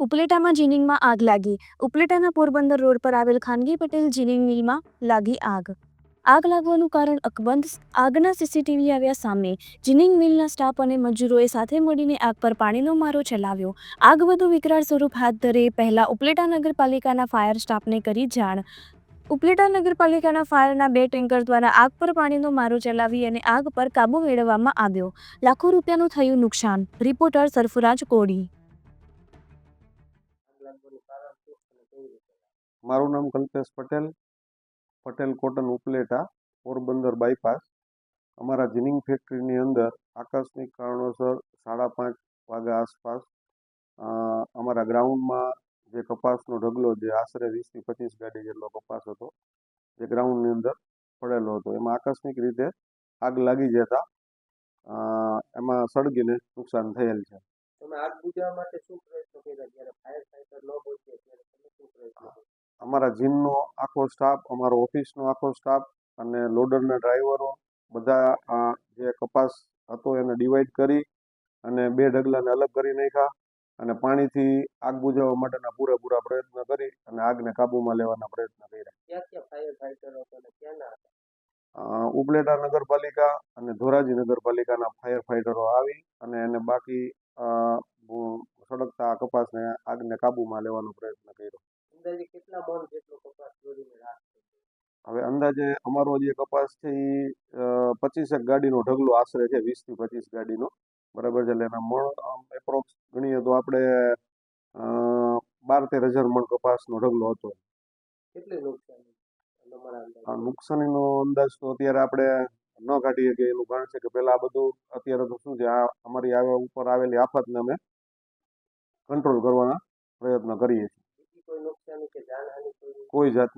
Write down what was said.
ઉપલેટામાં જીનિંગમાં આગ લાગી. ઉપલેટાના પોરબંદર રોડ પર આવેલ ખાનગી પટેલ જીનિંગ મિલમાં લાગી આગ. આગ લાગવાનું કારણ અકબંધ આગના સીસીટીવી આવ્યા સામે. જીનિંગ મિલના સ્ટાફ અને મજૂરોએ સાથે મળીને આગ પર પાણીનો મારો ચલાવ્યો. આગ વધુ વિકરાળ સ્વરૂપ હાથ ધરે પહેલા ઉપલેટા નગરપાલિકાના ફાયર સ્ટાફને કરી જાણ. ઉપલેટા નગરપાલિકાના ફાયરના બે ટેન્કર દ્વારા આગ પર પાણીનો મારો ચલાવી અને આગ પર કાબુ મેળવવામાં આવ્યો. લાખો રૂપિયાનું થયું નુકસાન. રિપોર્ટર સરફરાજ કોડી મારું નામ કલ્પેશ પટેલ પટેલ કોટન ઉપલેટા, પોરબંદર બાયપાસ અમારા જીનિંગ ફેક્ટરીની અંદર આકસ્મિક કારણોસર સાડા પાંચ વાગ્યા આસપાસ અમારા ગ્રાઉન્ડમાં જે કપાસનો ઢગલો જે આશરે વીસથી પચીસ ગાડી જેટલો કપાસ હતો, જે ગ્રાઉન્ડની અંદર પડેલો હતો. એમાં આકસ્મિક રીતે આગ લાગી જતા એમાં સળગીને નુકસાન થયેલ છે. તમે આગ બુઝાવવા માટે શું પ્રયત્નો કર્યા? જ્યારે ફાયર ફાઈટર ન પહોંચે ત્યારે તમે શું પ્રયત્નો અમારા જીમનો આખો સ્ટાફ અમારો ઓફિસનો આખો સ્ટાફ અને લોડરના ડ્રાઈવરો બધા આ જે કપાસ હતો એને ડિવાઈડ કરી અને બે ઢગલાને અલગ કરી નાખ્યા અને પાણીથી આગ બુજાવવા માટેના પૂરેપૂરા પ્રયત્ન કરી અને આગને કાબૂમાં લેવાના પ્રયત્ન કર્યા. ક્યાં ક્યાં ફાયર ફાઈટરો હતા હતા? ઉપલેટા નગરપાલિકા અને ધોરાજી નગરપાલિકાના ફાયર ફાઈટરો આવી અને એને બાકી સળગતા કપાસને આગને કાબૂમાં લેવાનો પ્રયત્ન કર્યો. અંદાજે કેટલા જેટલો કપાસ? હવે અંદાજે અમારો જે કપાસ છે એ પચીસેક ગાડીનો ઢગલો આશરે છે વીસથી પચીસ ગાડીનો. બરાબર છે એટલે એના મણ એપ્રોક્સ ગણીએ તો આપણે બાર તેર હજાર મણ કપાસનો ઢગલો હતો. કેટલી નુકસાની? નુકસાનીનો અંદાજ તો અત્યારે આપણે ન કાઢીએ કે એનું કારણ છે કે પહેલાં આ બધું અત્યારે તો શું છે આ અમારી આવે ઉપર આવેલી આફતને અમે કંટ્રોલ કરવાના પ્રયત્ન કરીએ છીએ. કોઈ જાતની